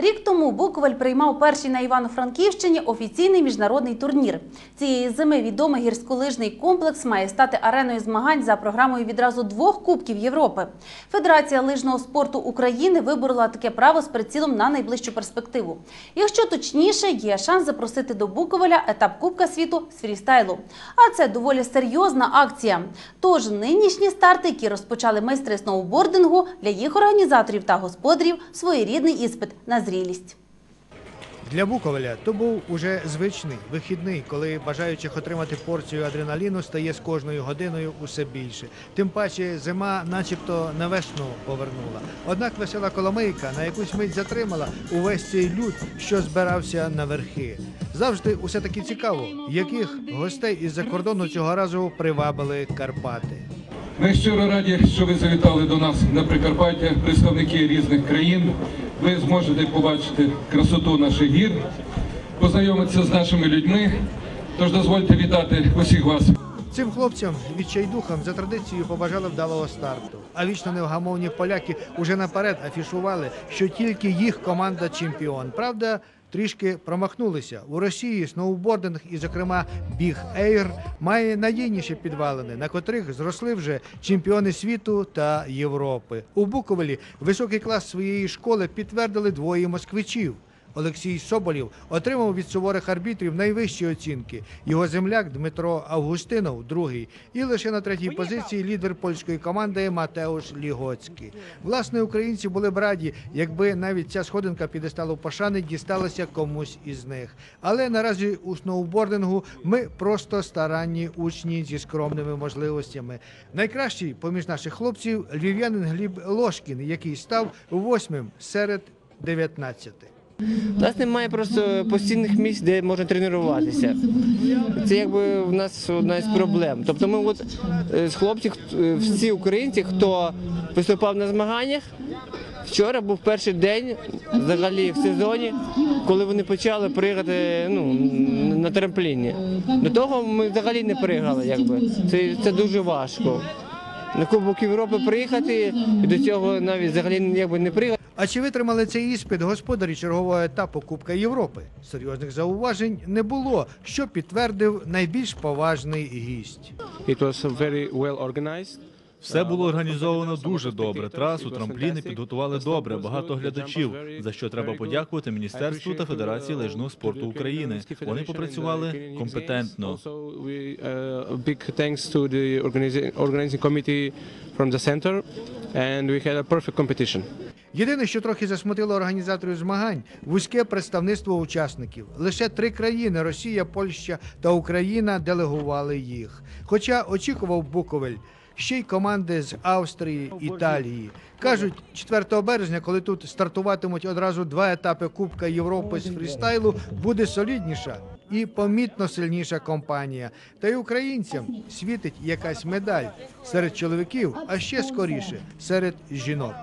Рік тому Буковель приймав перший на Івано-Франківщині офіційний міжнародний турнір. Цієї зими відомий гірськолижний комплекс має стати ареною змагань за програмою відразу двох Кубків Європи. Федерація лижного спорту України виборола таке право з прицілом на найближчу перспективу. Якщо точніше, є шанс запросити до Буковеля етап Кубка світу з фрістайлу. А це доволі серйозна акція. Тож нинішні старти, які розпочали майстри сноубордингу, для їх організаторів та господарів своєрідний іспит на зрілість. Для Буковеля то був уже звичний вихідний, коли бажаючих отримати порцію адреналіну стає з кожною годиною усе більше. Тим паче зима, начебто, на весну повернула. Однак весела коломийка на якусь мить затримала увесь цей люд, що збирався на верхи. Завжди усе таки цікаво, яких гостей із-за кордону цього разу привабили Карпати. Ми щиро раді, що ви завітали до нас на Прикарпаття, представники різних країн. Ви зможете побачити красоту наших гір, познайомитися з нашими людьми. Тож дозвольте вітати усіх вас. Цим хлопцям відчайдухам за традицією побажали вдалого старту. А вічно невгамовні поляки уже наперед афішували, що тільки їх команда чемпіон. Правда, трішки промахнулися. У Росії сноубординг і, зокрема, біг Ейр має надійніші підвалини, на котрих зросли вже чемпіони світу та Європи. У Буковелі високий клас своєї школи підтвердили двоє москвичів. Олексій Соболєв отримав від суворих арбітрів найвищі оцінки. Його земляк Дмитро Августинов другий. І лише на третій позиції лідер польської команди Матеуш Лігоцький. Власне, українці були б раді, якби навіть ця сходинка підесталу пошани дісталася комусь із них. Але наразі у сноубордингу ми просто старанні учні зі скромними можливостями. Найкращий поміж наших хлопців львів'янин Гліб Лошкін, який став восьмим серед 19. У нас немає просто постійних місць, де можна тренуватися. Це якби в нас одна з проблем. Тобто ми от е, з хлопців, е, всі українці, хто виступав на змаганнях, вчора був перший день взагалі в сезоні, коли вони почали пригати ну, на трампліні. До того ми взагалі не пригали, якби. Це, це дуже важко. На Кубок Європи приїхати і до цього навіть взагалі якби не пригати. А чи витримали цей іспит господарі чергового етапу Кубка Європи? Серйозних зауважень не було, що підтвердив найбільш поважний гість. It was very well organized. Все було організовано дуже добре. Трасу, трампліни підготували добре. Багато глядачів, за що треба подякувати міністерству та Федерації лижного спорту України. Вони попрацювали компетентно. Uh, and we had a perfect competition. Єдине, що трохи засмутило організаторів змагань вузьке представництво учасників. Лише три країни Росія, Польща та Україна делегували їх. Хоча очікував Буковель. Ще й команди з Австрії, Італії. Кажуть, 4 березня, коли тут стартуватимуть одразу два етапи Кубка Європи з фрістайлу, буде солідніша і помітно сильніша компанія. Та й українцям світить якась медаль серед чоловіків, а ще скоріше серед жінок.